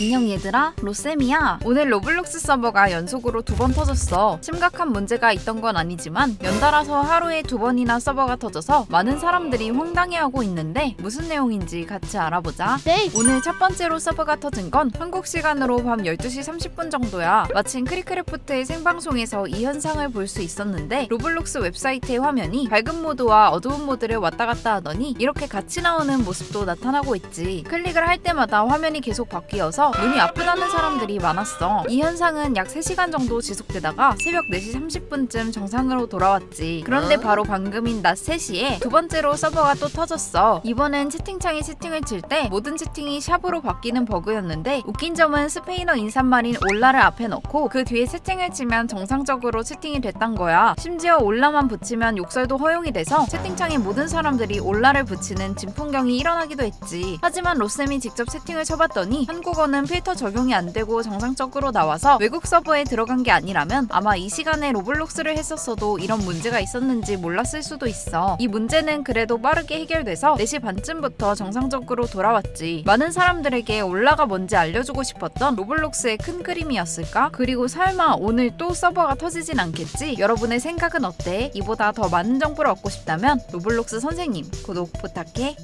안녕 얘들아 로쌤이야 오늘 로블록스 서버가 연속으로 두 번 터졌어 심각한 문제가 있던 건 아니지만 연달아서 하루에 두 번이나 서버가 터져서 많은 사람들이 황당해하고 있는데 무슨 내용인지 같이 알아보자 네. 오늘 첫 번째로 서버가 터진 건 한국 시간으로 밤 12시 30분 정도야. 마침 크리크래프트의 생방송에서 이 현상을 볼 수 있었는데 로블록스 웹사이트의 화면이 밝은 모드와 어두운 모드를 왔다 갔다 하더니 이렇게 같이 나오는 모습도 나타나고 있지. 클릭을 할 때마다 화면이 계속 바뀌어서 눈이 아프다는 사람들이 많았어. 이 현상은 약 3시간 정도 지속되다가 새벽 4시 30분쯤 정상으로 돌아왔지. 그런데 바로 방금인 낮 3시에 두 번째로 서버가 또 터졌어. 이번엔 채팅창에 채팅을 칠 때 모든 채팅이 샵으로 바뀌는 버그였는데 웃긴 점은 스페인어 인사말인 올라를 앞에 넣고 그 뒤에 채팅을 치면 정상적으로 채팅이 됐단 거야. 심지어 올라만 붙이면 욕설도 허용이 돼서 채팅창에 모든 사람들이 올라를 붙이는 진풍경이 일어나기도 했지. 하지만 로쌤이 직접 채팅을 쳐봤더니 한국어 는 필터 적용이 안 되고 정상적으로 나와서 외국 서버에 들어간 게 아니라면 아마 이 시간에 로블록스를 했었어도 이런 문제가 있었는지 몰랐을 수도 있어. 이 문제는 그래도 빠르게 해결돼서 4시 반쯤부터 정상적으로 돌아왔지. 많은 사람들에게 올라가 뭔지 알려주고 싶었던 로블록스의 큰 그림이었을까? 그리고 설마 오늘 또 서버가 터지진 않겠지? 여러분의 생각은 어때? 이보다 더 많은 정보를 얻고 싶다면 로블록스 선생님 구독 부탁해.